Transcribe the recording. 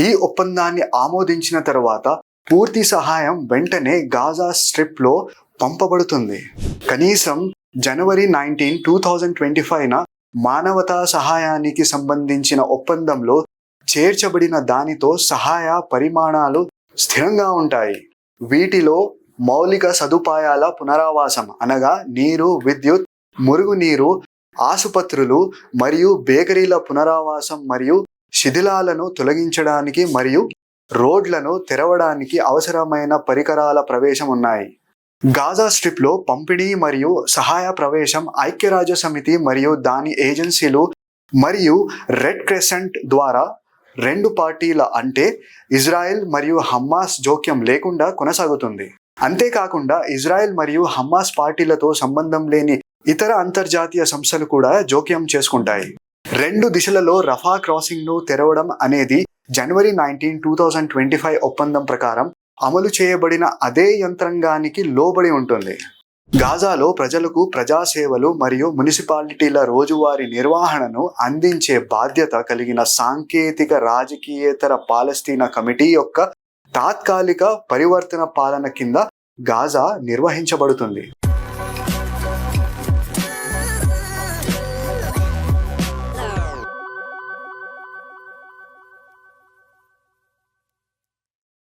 ఈ ఒప్పందాన్ని ఆమోదించిన తర్వాత పూర్తి సహాయం వెంటనే గాజా స్ట్రిప్లో పంపబడుతుంది. కనీసం జనవరి నైన్టీన్ టూ థౌజండ్ ట్వంటీ ఫైవ్న మానవతా సహాయానికి సంబంధించిన ఒప్పందంలో చేర్చబడిన దానితో సహాయ పరిమాణాలు స్థిరంగా ఉంటాయి. వీటిలో మౌలిక సదుపాయాల పునరావాసం అనగా నీరు విద్యుత్ మురుగునీరు ఆసుపత్రులు మరియు బేకరీల పునరావాసం మరియు శిథిలాలను తొలగించడానికి మరియు రోడ్లను తెరవడానికి అవసరమైన పరికరాల ప్రవేశం ఉన్నాయి. గాజా స్ట్రిప్లో పంపిణీ మరియు సహాయ ప్రవేశం ఐక్యరాజ్య సమితి మరియు దాని ఏజెన్సీలు మరియు రెడ్ క్రెసెంట్ ద్వారా రెండు పార్టీల అంటే ఇజ్రాయెల్ మరియు హమ్మాస్ జోక్యం లేకుండా కొనసాగుతుంది. అంతేకాకుండా ఇజ్రాయెల్ మరియు హమ్మాస్ పార్టీలతో సంబంధం లేని ఇతర అంతర్జాతీయ సంస్థలు కూడా జోక్యం చేసుకుంటాయి. రెండు దిశలలో రఫా క్రాసింగ్ను తెరవడం అనేది జనవరి nineteen two thousand twenty five ఒప్పందం ప్రకారం అమలు చేయబడిన అదే యంత్రాంగానికి లోబడి ఉంటుంది. గాజాలో ప్రజలకు ప్రజాసేవలు మరియు మున్సిపాలిటీల రోజువారీ నిర్వహణను అందించే బాధ్యత కలిగిన సాంకేతిక రాజకీయేతర పాలస్తీనా కమిటీ యొక్క తాత్కాలిక పరివర్తన పాలన కింద గాజా నిర్వహించబడుతుంది.